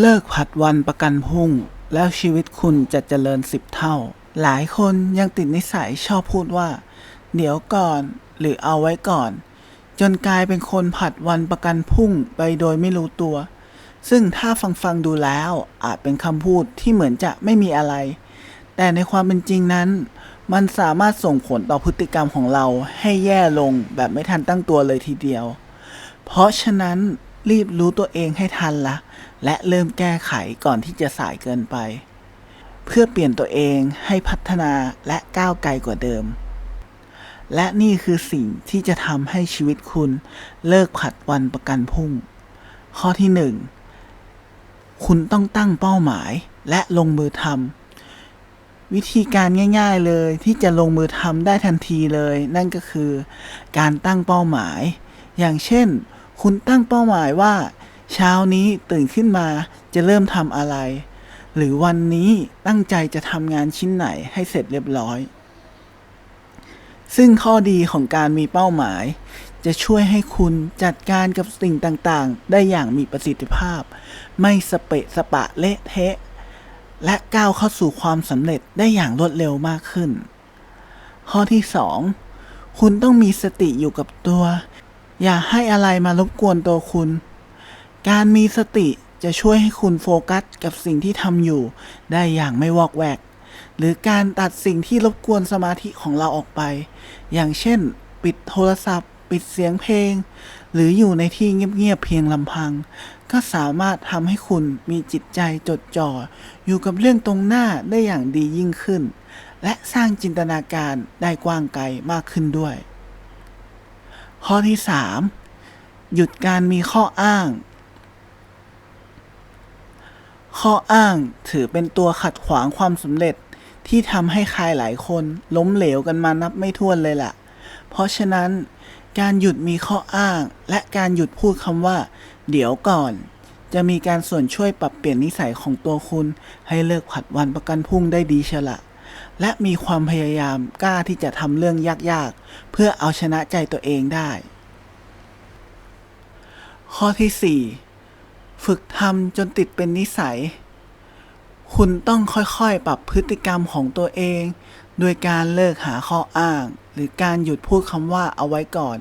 เลิกผัดวันประกันพรุ่ง แล้วชีวิตคุณจะเจริญสิบเท่า หลายคนยังติดนิสัยชอบพูดว่า เดี๋ยวก่อนหรือเอาไว้ก่อน จนกลายเป็นคนผัดวันประกันพรุ่งไปโดยไม่รู้ตัว ซึ่งถ้าฟังฟังดูแล้วอาจเป็นคำพูดที่เหมือนจะไม่มีอะไร แต่ในความเป็นจริงนั้น มันสามารถส่งผลต่อพฤติกรรมของเราให้แย่ลงแบบไม่ทันตั้งตัวเลยทีเดียว เพราะฉะนั้นรีบรู้ตัวเองให้ทันละ และเริ่มแก้ไขก่อนที่จะสายเกินไป เพื่อเปลี่ยนตัวเองให้พัฒนาและก้าวไกลกว่าเดิม และนี่คือสิ่งที่จะทำให้ชีวิตคุณเลิกผัดวันประกันพรุ่ง ข้อที่หนึ่งคุณต้องตั้งเป้าหมายและลงมือทำ วิธีการง่ายๆเลยที่จะลงมือทำได้ทันทีเลย นั่นก็คือ การตั้งเป้าหมาย อย่างเช่น คุณตั้งเป้าหมายว่า เช้านี้ตื่นขึ้นมาจะเริ่มทำอะไร หรือวันนี้ตั้งใจจะทำงานชิ้นไหนให้เสร็จเรียบร้อย ซึ่งข้อดีของการมีเป้าหมาย จะช่วยให้คุณจัดการกับสิ่งต่างๆ ได้อย่างมีประสิทธิภาพ ไม่สเปะสปะเละเทะ และก้าวเข้าสู่ความสำเร็จได้อย่างรวดเร็วมากขึ้น ข้อที่ 2 คุณต้องมีสติอยู่กับตัว อย่าให้อะไรมารบกวนตัวคุณ การมีสติจะช่วยให้คุณโฟกัสกับสิ่งที่ทำอยู่ได้อย่างไม่วอกแวก หรือการตัดสิ่งที่รบกวนสมาธิของเราออกไป อย่างเช่น ปิดโทรศัพท์ ปิดเสียงเพลง หรืออยู่ในที่เงียบๆเพียงลำพัง ก็สามารถทำให้คุณมีจิตใจจดจ่อ อยู่กับเรื่องตรงหน้าได้อย่างดียิ่งขึ้น และสร้างจินตนาการได้กว้างไกลมากขึ้นด้วย ข้อที่ 3 หยุดการมีข้ออ้าง ข้ออ้างถือเป็นตัวขัดขวางความสำเร็จที่ทำให้ใครหลายคนล้มเหลวกันมานับไม่ถ้วนเลยล่ะ เพราะฉะนั้น การหยุดมีข้ออ้าง และการหยุดพูดคำว่า เดี๋ยวก่อน จะมีการส่วนช่วยปรับเปลี่ยนนิสัยของตัวคุณ ให้เลิกผัดวันประกันพรุ่งได้ดีเชละ และมีความพยายามกล้าที่จะทำเรื่องยากๆ เพื่อเอาชนะใจตัวเองได้ ข้อที่ 4 ฝึกทำจนติดเป็นนิสัย คุณต้องค่อยๆ ปรับพฤติกรรมของตัวเอง โดยการเลิกหาข้ออ้าง หรือการหยุดพูดคำว่าเอาไว้ก่อน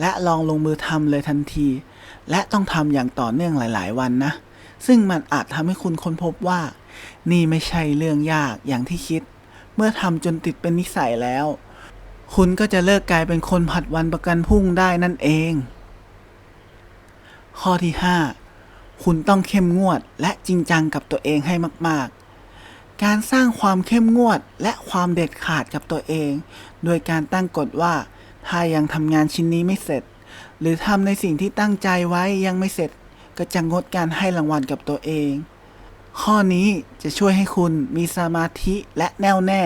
และลองลงมือทำเลยทันที และต้องทำอย่างต่อเนื่องหลาย ๆ วันนะ ซึ่งมันอาจทำให้คุณค้นพบว่า นี่ไม่ใช่เรื่องยากอย่างที่คิด เมื่อทำจนติดเป็นนิสัยแล้ว คุณก็จะเลิกกลายเป็นคนผัดวันประกันพรุ่งได้นั่นเอง ข้อที่ 5 คุณต้องเข้มงวดและจริงจังกับตัวเองให้มาก ๆ การสร้างความเข้มงวดและความเด็ดขาดกับตัวเอง โดยการตั้งกฎว่า ถ้ายังทำงานชิ้นนี้ไม่เสร็จ หรือทำในสิ่งที่ตั้งใจไว้ยังไม่เสร็จ ก็จะงดการให้รางวัลกับตัวเอง ข้อนี้จะช่วยให้คุณมีสมาธิและแน่วแน่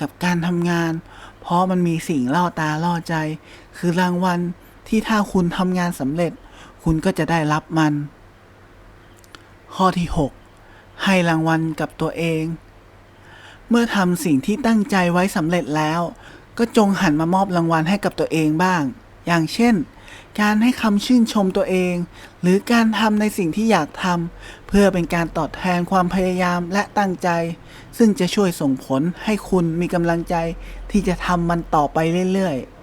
กับการทำงาน เพราะมันมีสิ่งล่อตาล่อใจ คือรางวัลที่ถ้าคุณทำงานสำเร็จ คุณก็จะได้รับมัน ข้อที่ 6 ให้รางวัลกับตัวเอง เมื่อทำสิ่งที่ตั้งใจไว้สำเร็จแล้ว ก็จงหันมามอบรางวัลให้กับตัวเองบ้าง อย่างเช่น การให้คำชื่นชมตัวเอง หรือการทำในสิ่งที่อยากทำเพื่อเป็นการตอบแทนความพยายามและตั้งใจ ซึ่งจะช่วยส่งผลให้คุณมีกำลังใจที่จะทำมันต่อไปเรื่อยๆ